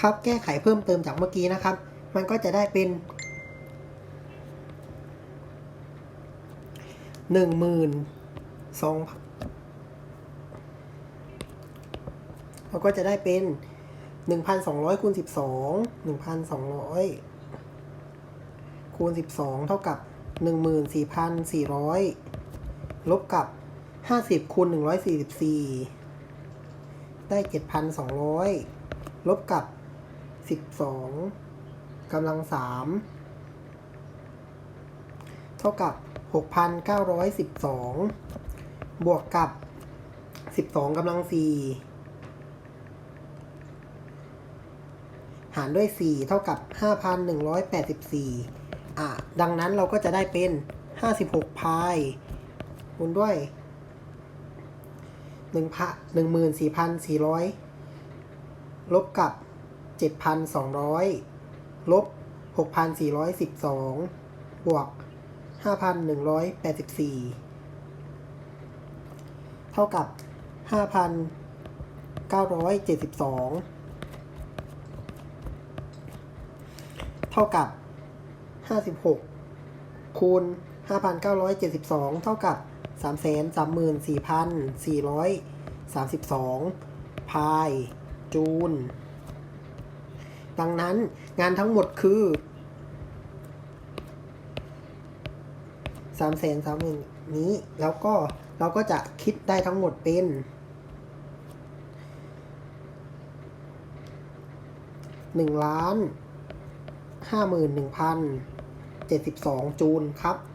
ครับแก้ไขเพิ่มเติมจากเมื่อกี้นะครับ มันก็จะได้เป็นหนึ่งหมื่นสองเราก็จะได้เป็นหนึ่งพันสองร้อยคูณสิบสองหนึ่งพันสองร้อยคูณสิบสองเท่ากับหนึ่งหมื่นสี่พันสี่ร้อยลบกับห้าสิบคูณหนึ่งร้อยสี่สิบสี่ได้เจ็ดพันสองร้อยลบกับ สิบสองกำลังสามเท่ากับหกพันเก้าร้อยสิบสองบวกกับสิบสองกำลังสี่หารด้วย 4 เท่ากับ 5,184 อะ ดังนั้นเราก็จะได้เป็น 56 พายคูณด้วย1พัน14,400 ลบกับ 7,200 ลบ 6,412 บวก 5,184 เท่ากับ 5,972 เท่ากับ 56 คูณ 5,972 เท่ากับ 334,432 พาย จูล ดังนั้นงานทั้งหมดคือ3 3 0 0 0 0นี้ แล้วก็เราก็จะคิดได้ทั้งหมดเป็น1ล้าน51,072จูลครับ